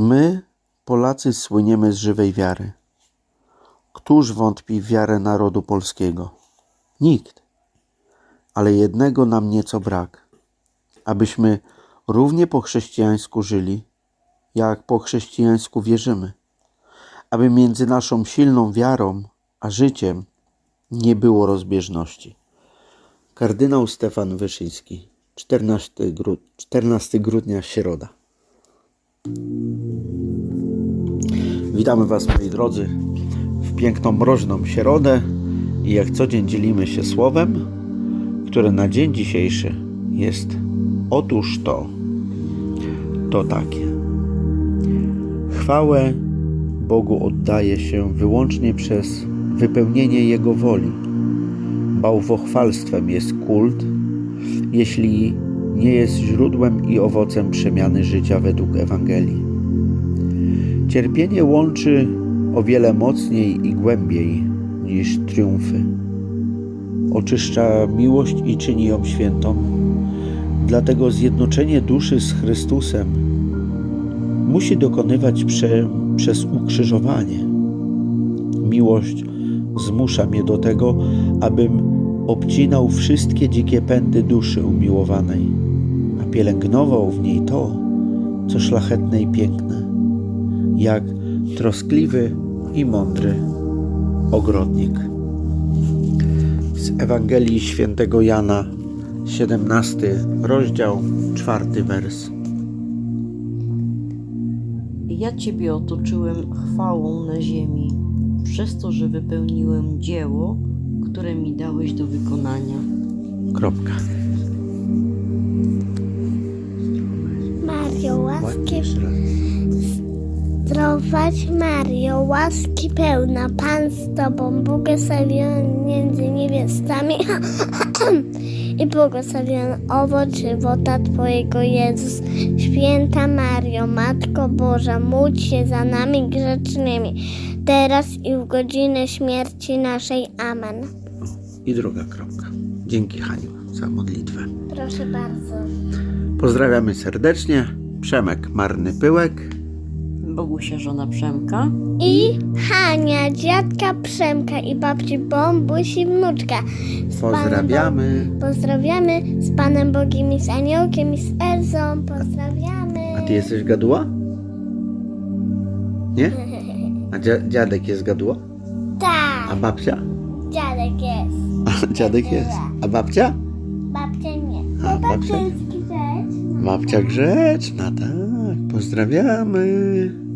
My, Polacy, słyniemy z żywej wiary. Któż wątpi w wiarę narodu polskiego? Nikt. Ale jednego nam nieco brak. Abyśmy równie po chrześcijańsku żyli, jak po chrześcijańsku wierzymy. Aby między naszą silną wiarą a życiem nie było rozbieżności. Kardynał Stefan Wyszyński, 14, gru- 14 grudnia, środa. Witamy Was, moi drodzy, w piękną, mroźną środę i jak co dzień dzielimy się słowem, które na dzień dzisiejszy jest otóż to, to takie. Chwałę Bogu oddaje się wyłącznie przez wypełnienie Jego woli. Bałwochwalstwem jest kult, jeśli nie jest źródłem i owocem przemiany życia według Ewangelii. Cierpienie łączy o wiele mocniej i głębiej niż triumfy. Oczyszcza miłość i czyni ją świętą. Dlatego zjednoczenie duszy z Chrystusem musi dokonywać prze, przez ukrzyżowanie. Miłość zmusza mnie do tego, abym obcinał wszystkie dzikie pędy duszy umiłowanej, a pielęgnował w niej to, co szlachetne i piękne, jak troskliwy i mądry ogrodnik. Z Ewangelii Świętego Jana, 17 rozdział, czwarty wers. Ja Ciebie otoczyłem chwałą na ziemi, przez to, że wypełniłem dzieło, które mi dałeś do wykonania. Kropka. Zdrowaś Mario, łaski pełna, Pan z Tobą, błogosławiona między niewiastami i błogosławiony owoc żywota Twojego Jezus. Święta Mario, Matko Boża, módl się za nami grzecznymi, teraz i w godzinę śmierci naszej. Amen. I druga kropka. Dzięki Haniu za modlitwę. Proszę bardzo. Pozdrawiamy serdecznie. Przemek Marny Pyłek. Bogusia, żona Przemka. I Hania, dziadka Przemka i babci Bombuś i wnuczka. Z Panem Pozdrawiamy. Bo- Pozdrawiamy z Panem Bogiem i z Aniołkiem i z Elzą. Pozdrawiamy. A ty jesteś gaduła? Nie? A dzia- dziadek jest gaduła? A Tak, babcia? dziadek jest. A dziadek jest. A babcia? Babcia nie. A, Bo babcia babcia jest grzeczna. Babcia grzeczna, tak. Pozdrawiamy.